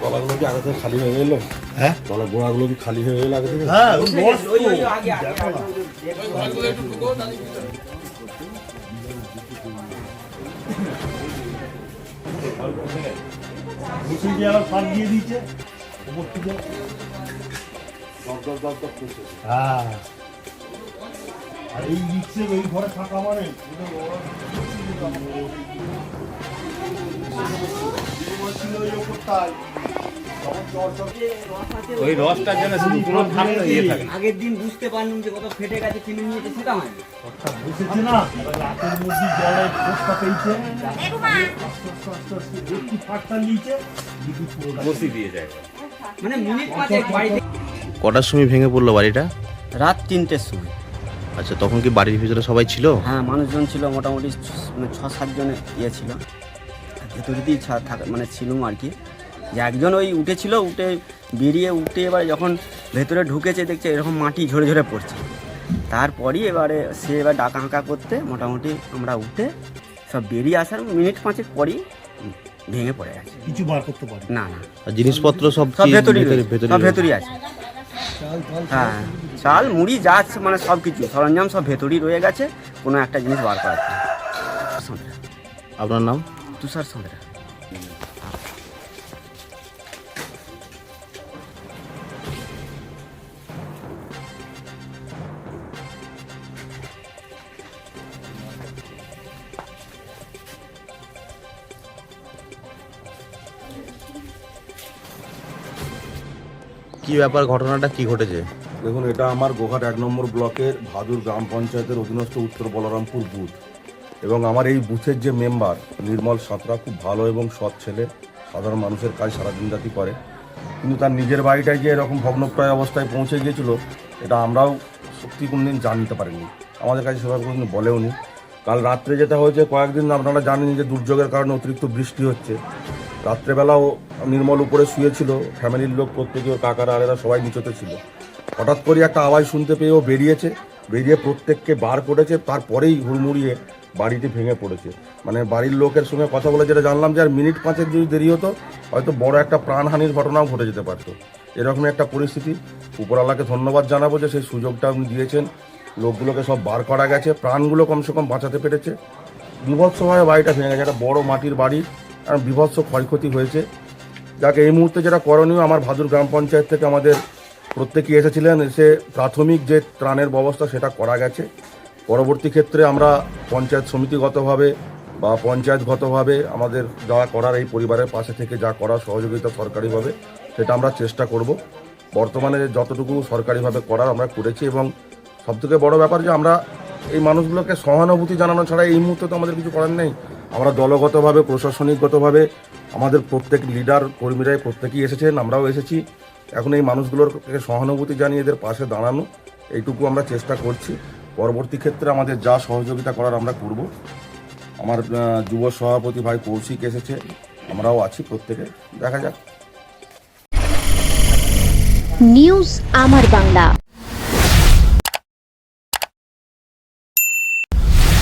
তলাগুলো কি আগে থেকে খালি হয়ে গেল। হ্যাঁ? তলা গোড়াগুলো কি খালি হয়ে গেল আগে থেকে হ্যাঁ আগে দিয়ে আবার ফাঁক দিয়ে উপর থেকে। হ্যাঁ। আর এই রিক্সে এই ঘরে থাকা মানে? ছিল ওই ওপরটায়। ওই রসটার জন্য শুধু পুরো থাকতে ইয়ে থাকে। আগের দিন বুঝতে পারলাম যে কত ফেটে গেছে কিনে নিয়েছে সেটা হয়নি বসেছে না? রাতের মধ্যে জলে পোস্তা পেয়েছে। আস্তে আস্তে আস্তে আস্তে একটু ফাঁকটা নিয়েছে বসি দিয়ে যায়। মানে মিনিট পাঁচেক বাড়িতে কটার সময় ভেঙে পড়ল বাড়িটা? রাত তিনটের সময়। আচ্ছা তখন কি বাড়ির ভিতরে সবাই ছিল? হ্যাঁ মানুষজন ছিল মোটামুটি ছ- মানে ছ সাতজন ইয়ে ছিল। ছা- থাকা মানে ছিলুম আর কি। যে একজন ওই উঠেছিল উঠে বেরিয়ে উঠে এবার যখন ভেতরে ঢুকেছে দেখছে এরকম মাটি ঝরে ঝরে পড়ছে। তারপরই এবারে সে এবার ডাকা হাঁকা করতে মোটামুটি আমরা উঠে সব বেরিয়ে আসার মিনিট পাঁচেক পরই ভেঙে পড়ে গেছে। কিছু বার করতে পারি? না না। জিনিসপত্র সব সব ভেতরই ভেতরে ভেতরে সব ভেতরই আছে। হ্যাঁ চাল মুড়ি যা মানে সব কিছু সরঞ্জাম সব ভেতরই রয়ে গেছে কোনো একটা জিনিস বার করা আপনার নাম? তুষার সন্ধ্যা কি ব্যাপার, ঘটনাটা কি ঘটেছে? দেখুন, এটা আমার গোঘাট এক নম্বর ব্লকের ভাদুর গ্রাম পঞ্চায়েতের অধীনস্থ উত্তর বলরামপুর বুথ। এবং আমার এই বুথের যে মেম্বার, নির্মল সাঁতরা, খুব ভালো এবং সৎ ছেলে, সাধারণ মানুষের কাজ সারাদিন রাতি করে। কিন্তু তার নিজের বাড়িটায় যে এরকম ভগ্নপ্রায় অবস্থায় পৌঁছে গিয়েছিল, এটা আমরাও সত্যি কোনোদিন জানতে পারিনি। আমাদের কাছে সেভাবে কোনোদিন বলেও নি কাল রাত্রে যেটা হয়েছে, কয়েকদিন আপনারা জানেন যে দুর্যোগের কারণে অতিরিক্ত বৃষ্টি হচ্ছে। রাত্রেবেলাও নির্মল উপরে শুয়েছিল, ফ্যামিলির লোক প্রত্যেকে ওর কাকারা আরেরা সবাই নিচতে ছিল। হঠাৎ করে একটা আওয়াজ শুনতে পেয়ে ও বেরিয়েছে, বেরিয়ে প্রত্যেককে বার করেছে, তারপরেই হুড়মুড়িয়ে বাড়িটি ভেঙে পড়েছে। মানে বাড়ির লোকের সঙ্গে কথা বলে যেটা জানলাম যে আর মিনিট পাঁচেক যদি দেরি হতো, হয়তো বড় একটা প্রাণহানির ঘটনাও ঘটে যেতে পারতো। এরকমই একটা পরিস্থিতি। উপরওয়ালাকে ধন্যবাদ জানাব যে সেই সুযোগটা আপনি দিয়েছেন। লোকগুলোকে সব বার করা গেছে। প্রাণগুলো কমসে কম বাঁচাতে পেরেছে। বিভৎসভাবে বাড়িটা ভেঙে গেছে। একটা বড় মাটির বাড়ি। বিভৎস ক্ষয়ক্ষতি হয়েছে। যাকে এই মুহূর্তে যেটা করণীয়, আমার ভাদুর গ্রাম পঞ্চায়েত থেকে আমাদের প্রত্যেকেই এসেছিলেন, এসে প্রাথমিক যে ত্রাণের ব্যবস্থা সেটা করা গেছে। পরবর্তী ক্ষেত্রে আমরা পঞ্চায়েত সমিতিগতভাবে বা পঞ্চায়েতগতভাবে আমাদের যা করার এই পরিবারের পাশে থেকে যা করার সহযোগিতা সরকারিভাবে, সেটা আমরা চেষ্টা করব। বর্তমানে যতটুকু সরকারিভাবে করার আমরা করেছি এবং সবথেকে বড় ব্যাপার যে আমরা এই মানুষগুলোকে সহানুভূতি জানানো ছাড়া এই মুহূর্তে তো আমাদের কিছু করার নেই। আমরা দলগতভাবে, প্রশাসনিকগতভাবে, আমাদের প্রত্যেক লিডার কর্মীরাই প্রত্যেকেই এসেছেন, আমরাও এসেছি। এখন এই মানুষগুলোর সহানুভূতি জানিয়ে এদের পাশে দাঁড়ানো, এইটুকু আমরা চেষ্টা করছি। পরবর্তী ক্ষেত্রে আমাদের যা সহযোগিতা করার আমরা করব। আমার যুব সভাপতি ভাই কৌশিক এসেছে, আমরাও আছি প্রত্যেকে। দেখা যাক। নিউজ আমার বাংলা।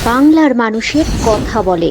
বাংলার মানুষের কথা বলে।